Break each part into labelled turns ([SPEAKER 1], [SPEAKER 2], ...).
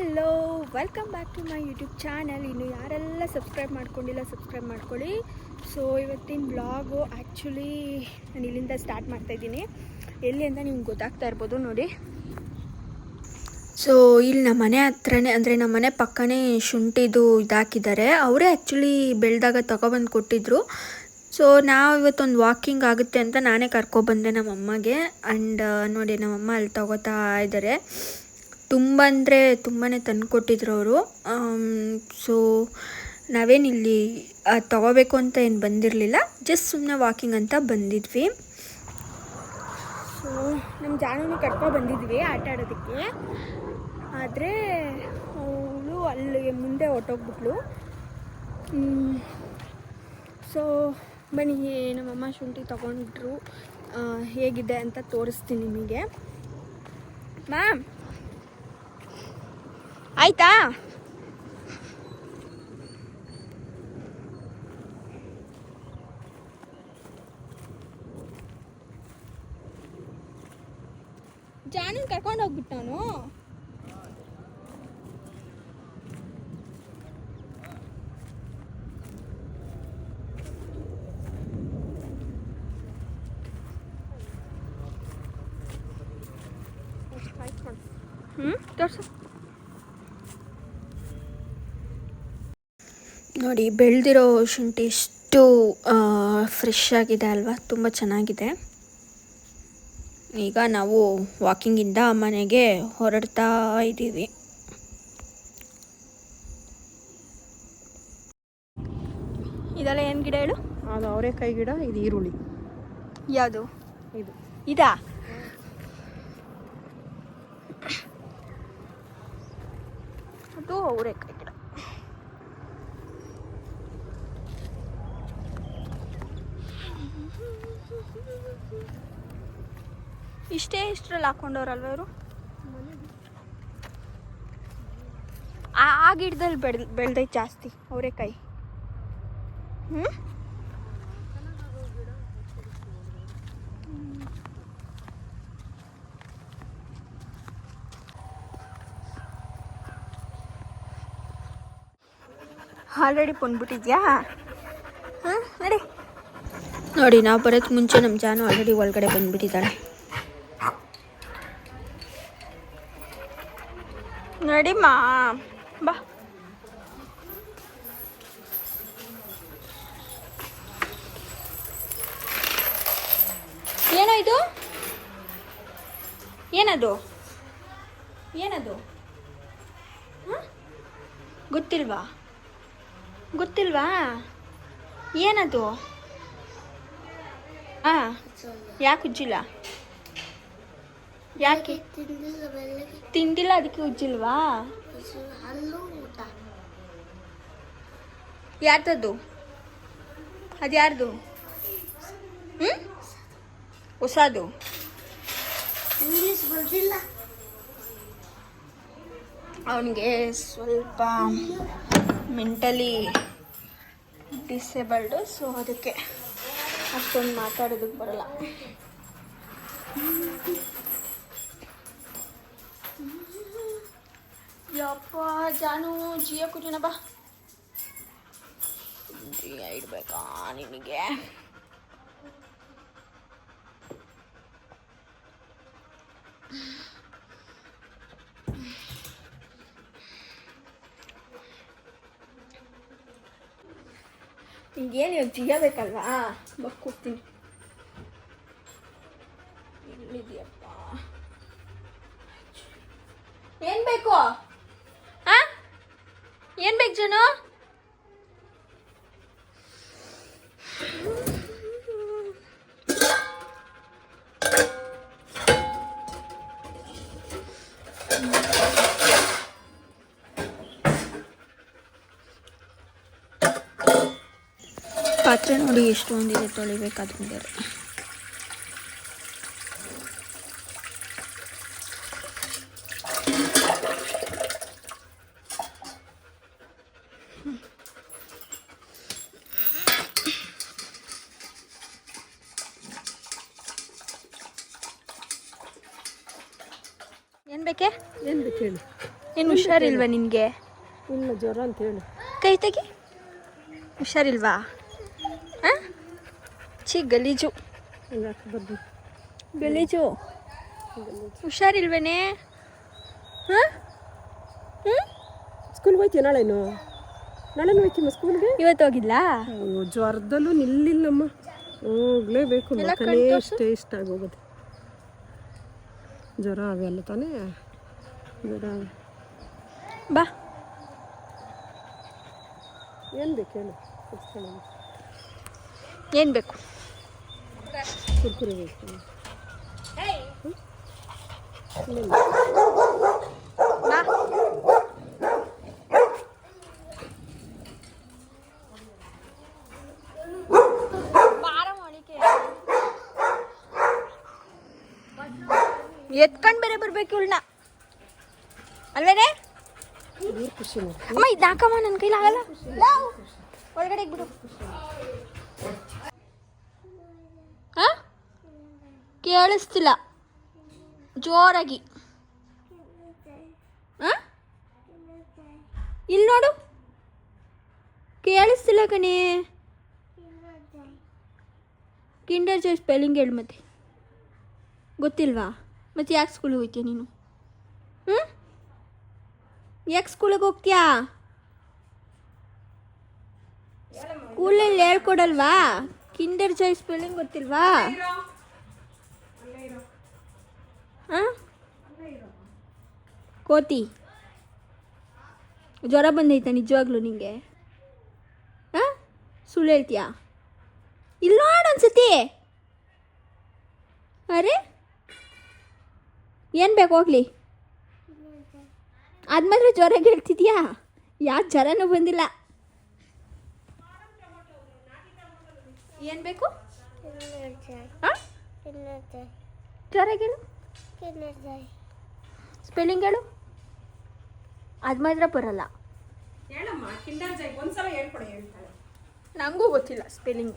[SPEAKER 1] Hello welcome back to my YouTube channel ಇನ್ನು ಯಾರೆಲ್ಲ subscribe ಮಾಡ್ಕೊಂಡಿಲ್ಲ ಸಬ್ಸ್ಕ್ರೈಬ್ ಮಾಡ್ಕೊಳ್ಳಿ. ಸೊ ಇವತ್ತಿನ ಬ್ಲಾಗು ಆ್ಯಕ್ಚುಲಿ ನಾನು ಇಲ್ಲಿಂದ ಸ್ಟಾರ್ಟ್ ಮಾಡ್ತಾಯಿದ್ದೀನಿ ಎಲ್ಲಿ ಅಂತ ನಿಮ್ಗೆ ಗೊತ್ತಾಗ್ತಾ ಇರ್ಬೋದು ನೋಡಿ. ಸೊ ಇಲ್ಲಿ ನಮ್ಮ ಮನೆ ಹತ್ರನೇ, ಅಂದರೆ ನಮ್ಮ ಮನೆ ಪಕ್ಕನೇ ಶುಂಠಿದು ಇದಾಕಿದ್ದಾರೆ. ಅವರೇ ಆ್ಯಕ್ಚುಲಿ ಬೆಳೆದಾಗ ತಗೊಬಂದು ಕೊಟ್ಟಿದ್ರು. ಸೊ ನಾವು ಇವತ್ತೊಂದು ವಾಕಿಂಗ್ ಆಗುತ್ತೆ ಅಂತ ನಾನೇ ಕರ್ಕೊಬಂದೆ ನಮ್ಮ ಅಮ್ಮಗೆ ಆ್ಯಂಡ್ ನೋಡಿ, ನಮ್ಮಮ್ಮ ಅಲ್ಲಿ ತಗೋತಾ ಇದ್ದಾರೆ. ತುಂಬ ಅಂದರೆ ತುಂಬಾ ತಂದು ಕೊಟ್ಟಿದ್ರು ಅವರು. ಸೊ ನಾವೇನಿಲ್ಲಿ ತಗೋಬೇಕು ಅಂತ ಏನು ಬಂದಿರಲಿಲ್ಲ. ಜಸ್ಟ್ ಸುಮ್ಮನೆ ವಾಕಿಂಗ್ ಅಂತ ಬಂದಿದ್ವಿ. ಸೊ ನಮ್ಮ ಜಾಣನು ಕರ್ಕೊಂಡು ಬಂದಿದ್ವಿ ಆಟ ಆಡೋದಕ್ಕೆ. ಆದರೆ ಅವಳು ಅಲ್ಲಿ ಮುಂದೆ ಹೊಟ್ಟೋಗ್ಬಿಟ್ಲು ಸೊ ಬನ್ನಿ, ನಮ್ಮಮ್ಮ ಶುಂಠಿ ತೊಗೊಂಡ್ರು. ಹೇಗಿದೆ ಅಂತ ತೋರಿಸ್ತೀನಿ ನಿಮಗೆ. ಮ್ಯಾಮ್ ಆಯ್ತಾ? ಜಾನನ್ ಕರ್ಕೊಂಡು ಹೋಗ್ಬಿಟ್ಟು ನಾನು ಹ್ಞೂ ತೋರ್ಸು. ನೋಡಿ ಬೆಳೆದಿರೋ ಶುಂಠಿ ಎಷ್ಟು ಫ್ರೆಶ್ ಆಗಿದೆ ಅಲ್ವಾ? ತುಂಬ ಚೆನ್ನಾಗಿದೆ. ಈಗ ನಾವು ವಾಕಿಂಗಿಂದ ಮನೆಗೆ ಹೊರಡ್ತಾ ಇದ್ದೀವಿ. ಇದೆಲ್ಲ ಏನು ಗಿಡ ಹೇಳು?
[SPEAKER 2] ಅದು ಅವರೆಕಾಯಿ ಗಿಡ ಇದು ಈರುಳ್ಳಿ.
[SPEAKER 1] ಯಾವುದು?
[SPEAKER 2] ಇದು.
[SPEAKER 1] ಇದಾ? ಅದು ಅವರೆಕಾಯಿ. ಇಷ್ಟೇ ಇಷ್ಟರಲ್ಲಿ ಹಾಕೊಂಡವ್ರಲ್ವ ಇವರು? ಆ ಗಿಡದಲ್ಲಿ ಬೆಳ್ ಬೆಳ್ದೈ ಜಾಸ್ತಿ ಅವರೇಕಾಯಿ ಹ್ಞೂ ಆಲ್ರೆಡಿ ಬಂದ್ಬಿಟ್ಟಿದ್ಯಾ? ಹಾಂ ನಡಿ. ನೋಡಿ, ನಾವು ಬರೋಕ್ಕೆ ಮುಂಚೆ ನಮ್ಮ ಜಾನು ಆಲ್ರೆಡಿ ಒಳಗಡೆ ಬಂದ್ಬಿಟ್ಟಿದ್ದಾಳೆ ನಡಿಮ್ಮ ಬಾ. ಏನೋ ಇದು? ಏನದು? ಏನದು? ಗೊತ್ತಿಲ್ವಾ? ಗೊತ್ತಿಲ್ವಾ? ಏನದು? ಯಾಕೆ ಉಜ್ಜಿಲ್ಲ? ಯಾಕೆ? ತಿಂದಿಲ್ಲ ಅದಕ್ಕೆ ಉಜ್ಜಿಲ್ವಾ? ಯಾರ್ದದು ಅದು ಯಾರ್ದು ಹ್ಞೂ ಹೊಸದು?
[SPEAKER 3] ಇಂಗ್ಲಿಷ್ ಬರ್ದಿಲ್ಲ.
[SPEAKER 1] ಅವನಿಗೆ ಸ್ವಲ್ಪ ಮೆಂಟಲಿ ಡಿಸೇಬಲ್ಡು ಸೊ ಅದಕ್ಕೆ. ಅಷ್ಟೊಂದು ಮಾತಾಡೋದಕ್ಕೆ ಬರಲ್ಲ. ಯಪ್ಪ ಜಾನು ಜಿಯೋ ಕುಟುನ ಬಾ. ಜಿಯ ಇಡ್ಬೇಕಾ ನಿನಗೆ? ಈಗೇನು ಇವಾಗ ಜಿಯ ಬೇಕಲ್ವಾ ಬಕ್ ಕೂಗ್ತೀನಿ ಎಲ್ಲಿದೆಯಪ್ಪ ಏನ್ ಬೇಕು ಆ ಏನ್ ಬೇಕು ಜನು ಪಾತ್ರೆ ನೋಡಿ ಎಷ್ಟು ಒಂದಿದೆ ತೊಳಿಬೇಕಾದ್ರೆ ಬೇರೆ ಏನು ಬೇಕೆ
[SPEAKER 2] ಏನು ಬೇಕು ಹೇಳಿ
[SPEAKER 1] ಏನು ಹುಷಾರಿಲ್ವಾ ನಿನಗೆ
[SPEAKER 2] ಇಲ್ಲ ಜ್ವರ ಅಂತ ಹೇಳು
[SPEAKER 1] ಕೈ ತೆಗಿ ಹುಷಾರಿಲ್ವಾ ಹಾಂ ಗಲೀಜು. ಗಲೀಜು. ಹುಷಾರಿಲ್ವೇನೆ? ಹಾಂ? ಹ್ಞೂ
[SPEAKER 2] ಸ್ಕೂಲ್ಗೆ ಹೋಯ್ತೀಯ ನಾಳೆನು? ನಾಳೆನು ಹೋಯ್ತೀಮ್ಮ ಸ್ಕೂಲ್ಗೆ
[SPEAKER 1] ಇವತ್ತು ಹೋಗಿಲ್ಲ
[SPEAKER 2] ಜ್ವರದಲ್ಲೂ ನಿಲ್ಲಿಲ್ಲಮ್ಮ. ಹೋಗ್ಲೇಬೇಕು ಮಕ್ಕಳೇ. ಇಷ್ಟ ಇಷ್ಟ ಆಗೋಗುತ್ತೆ. ಜ್ವರ ಅವೆಲ್ಲ ತಾನೇ? ಜ್ವರ
[SPEAKER 1] ಬಾ.
[SPEAKER 2] ಏನು ಬೇಕು ಹೇಳು.
[SPEAKER 1] ಏನು ಬೇಕು?
[SPEAKER 2] ಕುರ್ಕುರೆ ಬೇಕು
[SPEAKER 1] ಎತ್ಕೊಂಡ್ ಬೇರೆ ಬರ್ಬೇಕು ಇವ್ಳನ್ನ. ಅಲ್ವೇನೆ ಅಮ್ಮ ಇದು ಹಾಕಮ್ಮ ನನ್ನ ಕೈಲಿ ಆಗಲ್ಲ ಒಳಗಡೆ ಬಿಡು ಹಾ ಕೇಳಿಸ್ತಿಲ್ಲ. ಜೋರಾಗಿ. ಇಲ್ಲಿ ನೋಡು. ಕೇಳಿಸ್ತಿಲ್ಲ ಕಣೇ. ಕಿಂಡರ್ ಜಾಯ್ ಸ್ಪೆಲ್ಲಿಂಗ್ ಹೇಳು ಮತ್ತೆ. ಗೊತ್ತಿಲ್ವಾ? ಮತ್ತೆ ಯಾಕೆ ಸ್ಕೂಲಿಗೆ ಹೋಗ್ತೀಯ ನೀನು? ಹ್ಞೂ ಯಾಕೆ ಸ್ಕೂಲಿಗೆ ಹೋಗ್ತೀಯಾ? ಸ್ಕೂಲಲ್ಲಿ ಹೇಳ್ಕೊಡಲ್ವಾ? ಕಿಂಡರ್ ಜಾಯ್ ಸ್ಪೆಲ್ಲಿಂಗ್ ಗೊತ್ತಿಲ್ವಾ? ಕೋತಿ ಜ್ವರ ಬಂದೈತಾ ನಿಜವಾಗ್ಲೂ ನಿಂಗೆ? ಹಾಂ? ಸುಳ್ಳು ಹೇಳ್ತೀಯಾ? ಇಲ್ಲ ನೋಡು ಅನ್ಸತಿ ಅರೆ? ಏನು ಬೇಕು ಹೋಗ್ಲಿ. ಮಾತ್ರ ಜ್ವರ ಹೇಳ್ತಿದ್ಯಾ ಯಾವ ಜ್ವರನೂ ಬಂದಿಲ್ಲ? ಏನು ಬೇಕು? ಹಾಂ? ಜ್ವರ ಹೇಳು ಸ್ಪೆಲ್ಲಿಂಗ್ ಹೇಳು. ಅದು ಮಾತ್ರ ಬರಲ್ಲ.
[SPEAKER 2] ಹೇಳಮ್ಮ ಕಿಂಡರ್ ಜಾಯ್ ಒಂದ್ಸಲ ಹೇಳ್ಕೊಡಿ ಹೇಳ್ತಾಳೆ.
[SPEAKER 1] ನನಗೂ ಗೊತ್ತಿಲ್ಲ ಸ್ಪೆಲ್ಲಿಂಗ್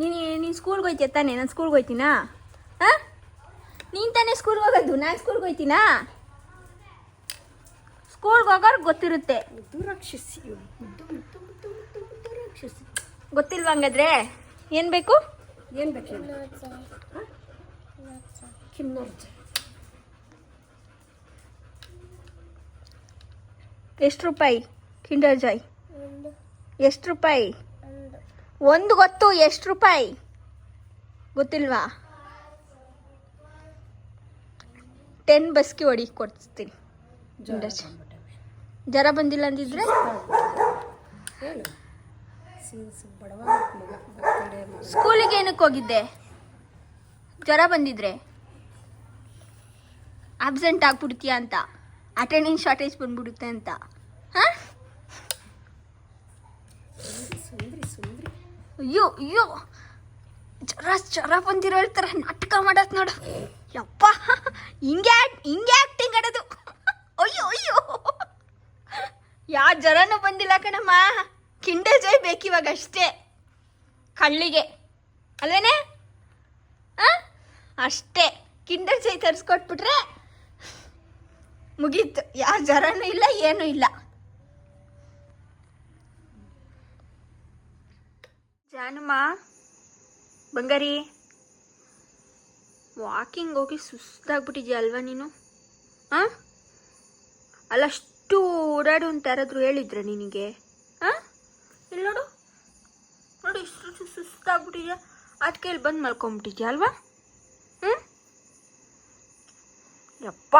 [SPEAKER 1] ನೀನು ನೀನು ಸ್ಕೂಲ್ಗೆ ಹೋಯ್ತೀಯ ತಾನೇ? ನಾನು ಸ್ಕೂಲ್ಗೆ ಹೋಯ್ತೀನಾ? ಹಾಂ? ನೀನು ತಾನೇ ಸ್ಕೂಲ್ಗೆ ಹೋಗೋದು? ನಾನು ಸ್ಕೂಲ್ಗೆ ಹೋಯ್ತೀನಾ? ಸ್ಕೂಲ್ಗೆ ಹೋಗೋರು ಗೊತ್ತಿರುತ್ತೆ.
[SPEAKER 2] ಮುದ್ದು ರಾಕ್ಷಸಿ ಇವ್ಳು. ಮುದ್ದು ಮುದ್ದು ಮುದ್ದು ಮುದ್ದು ಮುದ್ದು ರಾಕ್ಷಸಿ.
[SPEAKER 1] ಗೊತ್ತಿಲ್ವಾ ಹಂಗಾದ್ರೆ? ಏನು ಬೇಕು?
[SPEAKER 2] ಏನು ಬೇಕು
[SPEAKER 1] ಎಷ್ಟು ರೂಪಾಯಿ? ಕಿಂಡರ್ ಜಾಯ್ ಎಷ್ಟು ರೂಪಾಯಿ? ಒಂದು. ಗೊತ್ತು ಎಷ್ಟು ರೂಪಾಯಿ? ಗೊತ್ತಿಲ್ವಾ? ಟೆನ್ ಬಸ್ಗೆ ಹೊಡಿ ಕೊಡ್ತೀನಿ ಕಿಂಡರ್ ಜಾಯ್ ಜ್ವರ ಬಂದಿಲ್ಲ ಅಂದಿದ್ರೆ? ಸ್ಕೂಲಿಗೆ ಏನಕ್ಕೆ ಹೋಗಿದ್ದೆ? ಜ್ವರ ಬಂದಿದ್ರೆ? ಆಬ್ಸೆಂಟ್ ಆಗ್ಬಿಡ್ತೀಯ ಅಂತ. ಅಟೆಂಡೆನ್ಸ್ ಶಾರ್ಟೇಜ್ ಬಂದ್ಬಿಡುತ್ತೆ ಅಂತ. ಹಾಂ? ಅಯ್ಯೋ ಅಯ್ಯೋ. ಜರ ಜರ ಬಂದಿರೋ ಹೇಳ್ತಾರೆ ನಾಟಕ ಮಾಡೋದು ನೋಡು. ಯಪ್ಪ. ಹಿಂಗೆ ಹಿಂಗೆ ಆ್ಯಕ್ಟಿಂಗ್ ಆಡೋದು. ಅಯ್ಯೋ ಅಯ್ಯೋ. ಯಾವ ಜ್ವರನೂ ಬಂದಿಲ್ಲ ಕಣಮ್ಮ. ಕಿಂಡ ಜೈ ಬೇಕಿವಾಗ ಅಷ್ಟೇ. ಕಳ್ಳಿಗೆ ಅಲ್ವೇನೆ? ಅಷ್ಟೇ. ಕಿಂಡರ್ ಜೈ ತರಿಸ್ಕೊಟ್ಬಿಟ್ರೆ ಮುಗೀತು. ಯಾವ ಜ್ವರನೂ ಇಲ್ಲ, ಏನೂ ಇಲ್ಲ. ಜಾನಮ್ಮ ಬಂಗಾರಿ ವಾಕಿಂಗ್ ಹೋಗಿ ಸುಸ್ತಾಗ್ಬಿಟ್ಟಿದ್ಯಾ ಅಲ್ವಾ ನೀನು? ಹಾಂ ಅಲ್ಲಷ್ಟು ಓಡಾಡು ಅಂತ ಯಾರಾದರೂ ಹೇಳಿದ್ರ ನಿನಗೆ? ಹಾಂ ಇಲ್ಲಿ ನೋಡು. ನೋಡು, ಇಷ್ಟು ಸುಸ್ತಾಗ್ಬಿಟ್ಟಿದ್ಯಾ. ಅದಕ್ಕೆ ಇಲ್ಲಿ ಬಂದು ಮಲ್ಕೊಂಬಿಟ್ಟಿದ್ಯಾ ಅಲ್ವಾ? ಹ್ಞೂ ಯಪ್ಪ!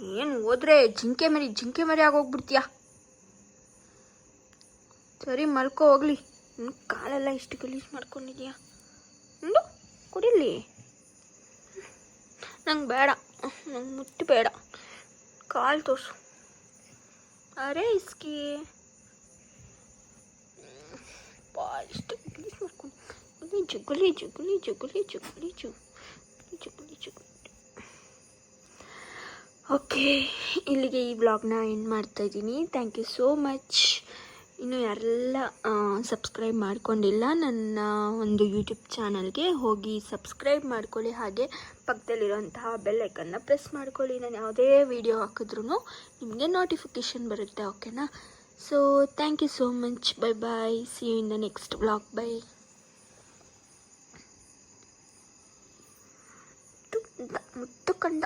[SPEAKER 1] ಏನು ಹೋದ್ರೆ ಜಿಂಕೆ ಮರಿ ಜಿಂಕೆ ಮರಿ ಆಗೋಗ್ಬಿಡ್ತೀಯ? ಸರಿ, ಮಲ್ಕೋ, ಹೋಗ್ಲಿ. ನಿನ್ನ ಕಾಲೆಲ್ಲ ಇಷ್ಟು ಗಲೀಜು ಮಾಡ್ಕೊಂಡಿದ್ಯಾ? ಹ್ಞೂ ಕುಡಿಲಿ. ನಂಗೆ ಬೇಡ. ನಂಗೆ ಮುಟ್ಟು ಬೇಡ. ಕಾಲು ತೋರಿಸು. ಅರೆ, ಇಸ್ಕಿ. ಇಷ್ಟು ಗಲೀಜು ಮಾಡ್ಕೊಂಡು. ಜುಗುಲಿ ಜುಗುಲಿ ಜುಗುಲಿ ಜುಗುಲಿ ಜುಗುಲಿ ಜುಗುಲಿ. ಓಕೆ, ಇಲ್ಲಿಗೆ ಈ ವ್ಲಾಗ್ನ ಎಂಡ್ ಮಾಡ್ತಾ ಇದ್ದೀನಿ. ಥ್ಯಾಂಕ್ ಯು ಸೋ ಮಚ್ ಇನ್ನು ಯಾರೆಲ್ಲ ಸಬ್ಸ್ಕ್ರೈಬ್ ಮಾಡ್ಕೊಂಡಿಲ್ಲ, ನನ್ನ ಒಂದು ಯೂಟ್ಯೂಬ್ ಚಾನಲ್ಗೆ ಹೋಗಿ ಸಬ್ಸ್ಕ್ರೈಬ್ ಮಾಡ್ಕೊಳ್ಳಿ. ಹಾಗೆ ಪಕ್ಕದಲ್ಲಿರೋಂತಹ ಬೆಲ್ಲೈಕನ್ನ ಪ್ರೆಸ್ ಮಾಡ್ಕೊಳ್ಳಿ. ನಾನು ಯಾವುದೇ ವಿಡಿಯೋ ಹಾಕಿದ್ರೂ ನಿಮಗೆ ನೋಟಿಫಿಕೇಷನ್ ಬರುತ್ತೆ ಓಕೆನಾ so thank you so much bye bye see you in the next blog bye ಮುತ್ತು ಕಂದ